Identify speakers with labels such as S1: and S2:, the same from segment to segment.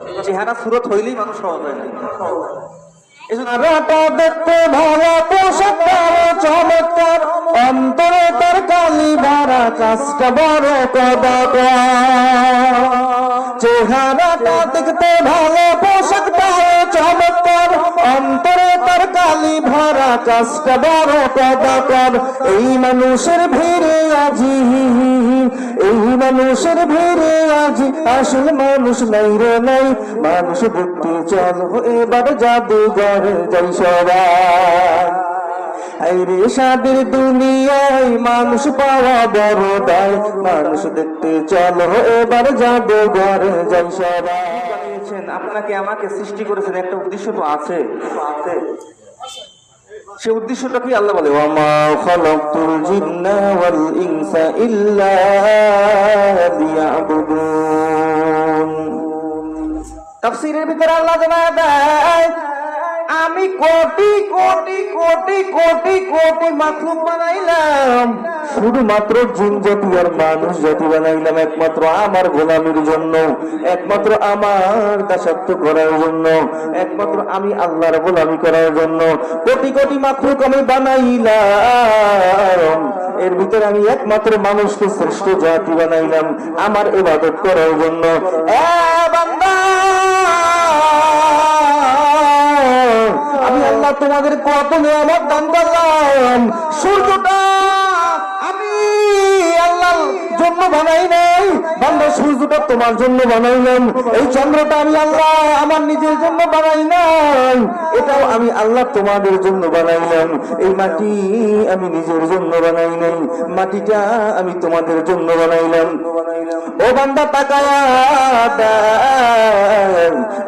S1: চেহারা সুরত হইলেই মানুষ সহজ হয় না।
S2: চেহারাটা দেখতে ভালো পোশাক চেহারাটা দেখতে ভালো পোশাক কাজটা বড় কদাকার এই মানুষের ভিড়ে আজি এই মানুষের ভিড়ে আজি আসল মানুষ নাই রে নাই। মানুষ দেখতে চল এবার জাদুঘর যাই সবাই। এই রে সাদের দুনিয়ায় মানুষ পাওয়া বড় দায়। মানুষ দেখতে চলো এবার জাদুঘর যাই সবাই।
S1: আপনাকে আমাকে সৃষ্টি করেছেন একটা উদ্দেশ্য তো আছে। আছে। সে উদ্দেশ্যটা কি আল্লাহ বলে
S2: ওয়ামা খালাকতুল জিন্না ওয়াল ইনসা ইল্লা লিয়াবুদুন।
S1: তাফসীরের ভিতরে আল্লাহ জানায় আমি কোটি কোটি কোটি কোটি কোটি মাখলুক বানাইলাম।
S2: শুধুমাত্র জিন জাতি আর মানুষ জাতি বানাইলাম একমাত্র আমার গোলামির জন্য, একমাত্র আমার দাসত্ব করার জন্য, একমাত্র আমি আল্লাহর গোলামি করার জন্য। কোটি কোটি মাখলুক আমি বানাইলাম। এর ভিতরে আমি একমাত্র মানুষকে শ্রেষ্ঠ জাতি বানাইলাম, আমার ইবাদত করার জন্য। তোমাদের কত নিয়ামত দান করলাম সূর্যটা বান্দা সূর্যটা তোমার জন্য বানাইলাম এই চন্দ্রটা আমি আল্লাহ আমার নিজের জন্য বানাই নাই। এটাও আমি আল্লাহ তোমাদের জন্য বানাইলাম এই মাটি আমি নিজের জন্য বানাই নাই। মাটিটা আমি তোমাদের জন্য বানাইলাম ও বান্দা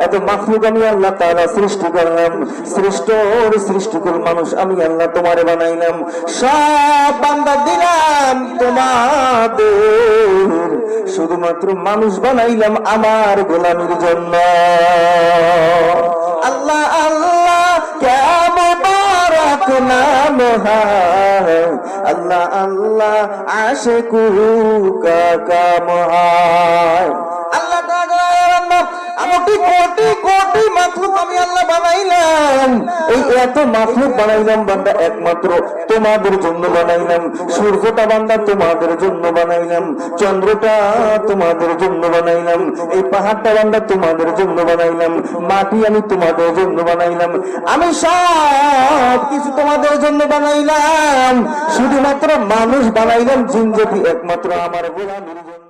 S2: এত আমি আল্লাহ তাআলা সৃষ্টি করলাম। সৃষ্ট মানুষ আমি আল্লাহ তোমারে বানাইলাম সব বান্দা দিলাম তোমাদের। শুধুমাত্র মানুষ বানাইলাম আমার গোলামির জন্য। আল্লাহ আল্লাহ, কেমন আল্লাহ আল্লাহ, আশেকু কাকা মহায় আল্লাহ, আমাকে কোটি কোটি মাখলুক আমি আল্লাহ বানাইলাম। এই এত মাখলুক বানাইলাম বান্দা, একমাত্র তোমাদের জন্য বানাইলাম। সূর্যটা বান্দা তোমাদের জন্য বানাইলাম। চন্দ্রটা তোমাদের জন্য বানাইলাম। এই পাহাড়টা বান্দা তোমাদের জন্য বানাইলাম। মাটি আমি তোমাদের জন্য বানাইলাম। আমি সব কিছু তোমাদের জন্য বানাইলাম। শুধুমাত্র মানুষ বানাইলাম জিনজাতি একমাত্র আমার গোলামের জন্য।